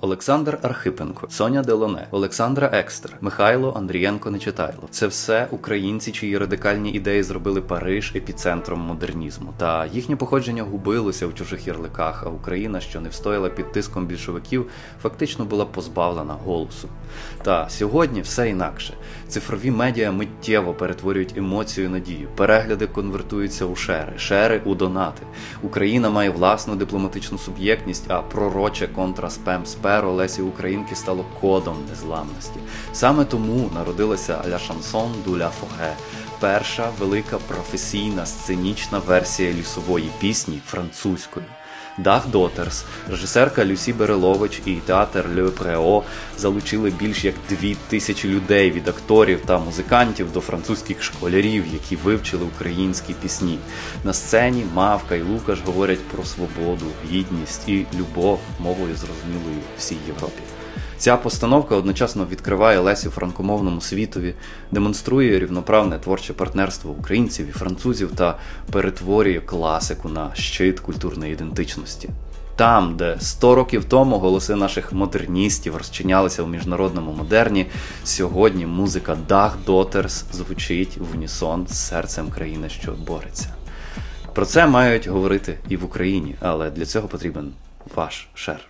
Олександр Архипенко, Соня Делоне, Олександра Екстер, Михайло Андрієнко Нечитайло. Це все українці, чиї радикальні ідеї зробили Париж епіцентром модернізму. Та їхнє походження губилося у чужих ярликах, а Україна, що не встояла під тиском більшовиків, фактично була позбавлена голосу. Та сьогодні все інакше. Цифрові медіа миттєво перетворюють емоцію на дію. Перегляди конвертуються у шери, шери у донати. Україна має власну дипломатичну суб'єктність, а пророче контра спем сперо Лесі Українки стало кодом незламності. Саме тому народилася Ля Шансон Дуля Фоге, перша велика професійна сценічна версія лісової пісні французькою. Дах Дотерс, режисерка Люсі Берелович і театр Ле Прео залучили більш як дві тисячі людей від акторів та музикантів до французьких школярів, які вивчили українські пісні. На сцені Мавка і Лукаш говорять про свободу, гідність і любов мовою зрозумілою всій Європі. Ця постановка одночасно відкриває Лесю франкомовному світові, демонструє рівноправне творче партнерство українців і французів та перетворює класику на щит культурної ідентичності. Там, де 100 років тому голоси наших модерністів розчинялися у міжнародному модерні, сьогодні музика Дах Дотерс звучить в унісон з серцем країни, що бореться. Про це мають говорити і в Україні, але для цього потрібен ваш шер.